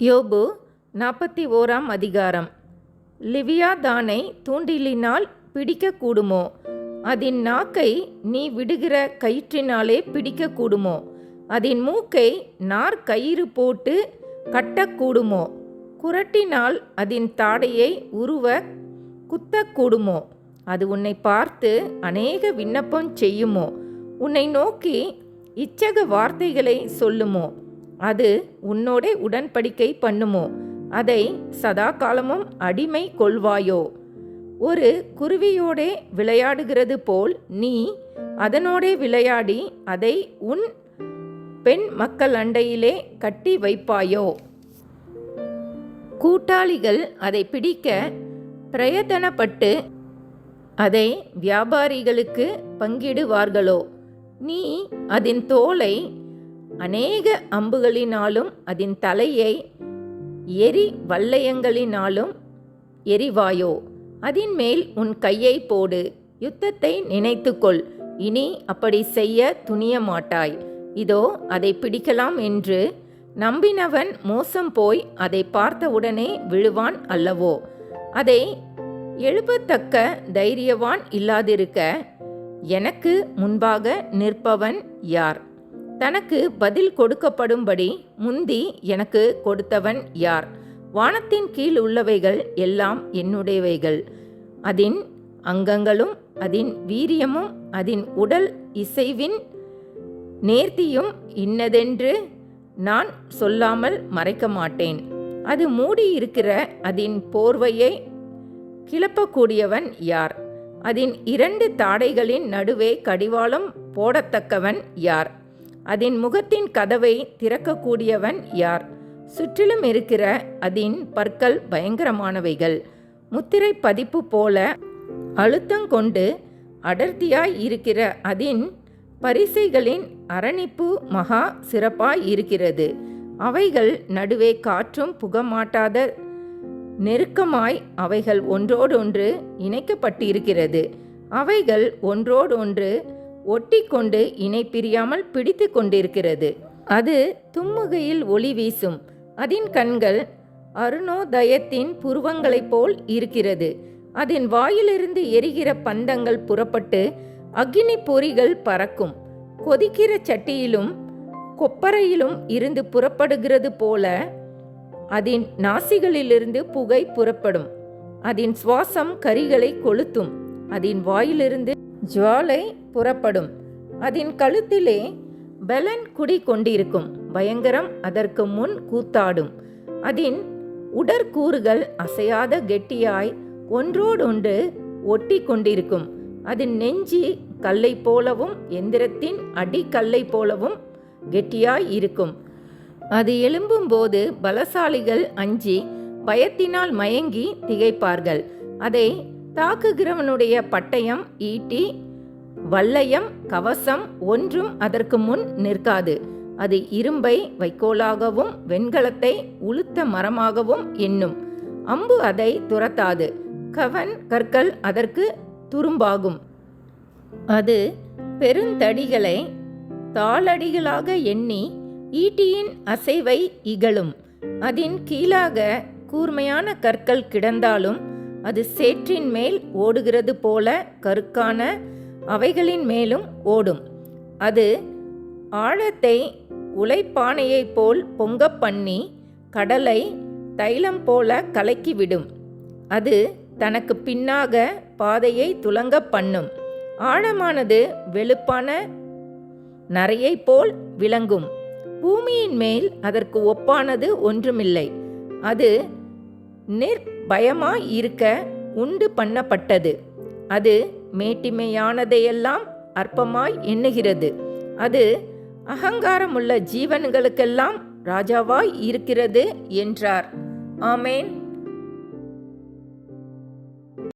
யோபு நாற்பத்தி ஓராம் அதிகாரம் லிவியாதானை தூண்டிலினால் பிடிக்கக்கூடுமோ? அதன் நாக்கை நீ விடுகிற கயிற்றினாலே பிடிக்கக்கூடுமோ? அதன் மூக்கை நார் கயிறு போட்டு கட்டக்கூடுமோ? குரட்டினால் அதன் தாடையை உருவ குத்தக்கூடுமோ? அது உன்னை பார்த்து அநேக விண்ணப்பம் செய்யுமோ? உன்னை நோக்கி இச்சக வார்த்தைகளை சொல்லுமோ? அது உன்னோட உடன்படிக்கை பண்ணுமோ? அதை சதா காலமும் அடிமை கொள்வாயோ? ஒரு குருவியோடே விளையாடுகிறது போல் நீ அதனோடே விளையாடி அதை உன் பெண் மக்கள் அண்டையிலே கட்டி வைப்பாயோ? கூட்டாளிகள் அதை பிடிக்க பிரயத்தனப்பட்டு அதை வியாபாரிகளுக்கு பங்கிடுவார்களோ? நீ அதன் தோலை அநேக அம்புகளினாலும் அதன் தலையை எரி வல்லையங்களினாலும் எரிவாயோ? அதின் மேல் உன் கையை போடு. யுத்தத்தை நினைத்துக்கொள். இனி அப்படி செய்ய துணிய மாட்டாய் இதோ அதை பிடிக்கலாம் என்று நம்பினவன் மோசம் போய் அதை பார்த்தவுடனே விழுவான் அல்லவோ? அதை எழுப்பத்தக்க தைரியவான் இல்லாதிருக்க எனக்கு முன்பாக நிற்பவன் யார்? தனக்கு பதில் கொடுக்கப்படும்படி முந்தி எனக்கு கொடுத்தவன் யார்? வானத்தின் கீழ் உள்ளவைகள் எல்லாம் என்னுடையவைகள். அதின் அங்கங்களும் அதன் வீரியமும் அதன் உடல் இசைவின் நேர்த்தியும் இன்னதென்று நான் சொல்லாமல் மறைக்க மாட்டேன். அது மூடியிருக்கிற அதன் போர்வையை கிளப்பக்கூடியவன் யார்? அதன் இரண்டு தாடைகளின் நடுவே கடிவாளம் போடத்தக்கவன் யார்? அதன் முகத்தின் கதவை திறக்கக்கூடியவன் யார்? சுற்றிலும் இருக்கிற அதன் பற்கள் பயங்கரமானவைகள். முத்திரை பதிப்பு போல அழுத்தங்கொண்டு அடர்த்தியாய் இருக்கிற அதன் பரிசைகளின் அரணிப்பு மகா சிறப்பாய் இருக்கிறது. அவைகள் நடுவே காற்றும் புகமாட்டாத நெருக்கமாய் அவைகள் ஒன்றோடொன்று இணைக்கப்பட்டிருக்கிறது. அவைகள் ஒன்றோடொன்று ஒட்டிக்கொண்டு இணை பிரியாமல் பிடித்து கொண்டிருக்கிறது. அது தும்முகையில் ஒளி வீசும். அதன் கண்கள் அருணோதயத்தின் புருவங்களைப் போல் இருக்கிறது. அதன் வாயிலிருந்து எரிகிற பந்தங்கள் புறப்பட்டு அக்னி பொறிகள் பறக்கும். கொதிக்கிற சட்டியிலும் கொப்பரையிலும் இருந்து புறப்படுகிறது போல அதன் நாசிகளிலிருந்து புகை புறப்படும். அதன் சுவாசம் கரிகளை கொளுத்தும். அதன் வாயிலிருந்து ஜுவாலை புறப்படும். அதன் கழுத்திலே பலன் குடி கொண்டிருக்கும். பயங்கரம் அதற்கு முன் கூத்தாடும். அதன் உடற்கூறுகள் அசையாத கெட்டியாய் ஒன்றோடொன்று ஒட்டி கொண்டிருக்கும். அதன் நெஞ்சி கல்லை போலவும் எந்திரத்தின் அடி கல்லை போலவும் கெட்டியாய் இருக்கும். அது எழும்பும்போது பலசாலிகள் அஞ்சி பயத்தினால் மயங்கி திகைப்பார்கள். அதை தாக்குகிறவனுடைய பட்டயம் ஈட்டி வல்லையம் கவசம் ஒன்றும் அதற்கு முன் நிற்காது. அது இரும்பை வைக்கோலாகவும் வெண்கலத்தை உளுத்த மரமாகவும் எண்ணும். அம்பு அதை துரத்தாது. கவன் கற்கள் அதற்கு துரும்பாகும். அது பெருந்தடிகளை தாளடிகளாக எண்ணி ஈட்டியின் அசைவை இகழும். அதன் கீழாக கூர்மையான கற்கள் கிடந்தாலும் அது சேற்றின் மேல் ஓடுகிறது போல கருக்கான அவைகளின் மேலும் ஓடும். அது ஆழத்தை உலைப்பானையைப் போல் பொங்க பண்ணி கடலை தைலம் போல கலக்கிவிடும். அது தனக்கு பின்னாக பாதையை துலங்க பண்ணும். ஆழமானது வெளுப்பான நரையைப் போல் விளங்கும். பூமியின் மேல் அதற்கு ஒப்பானது ஒன்றுமில்லை. அது நிர்பயமாய் இருக்க உண்டு பண்ணப்பட்டது. அது மேட்டிமையானதையெல்லாம் அற்பமாய் எண்ணுகிறது. அது அகங்காரமுள்ள ஜீவன்களுக்கெல்லாம் ராஜாவாய் இருக்கிறது என்றார். ஆமேன்.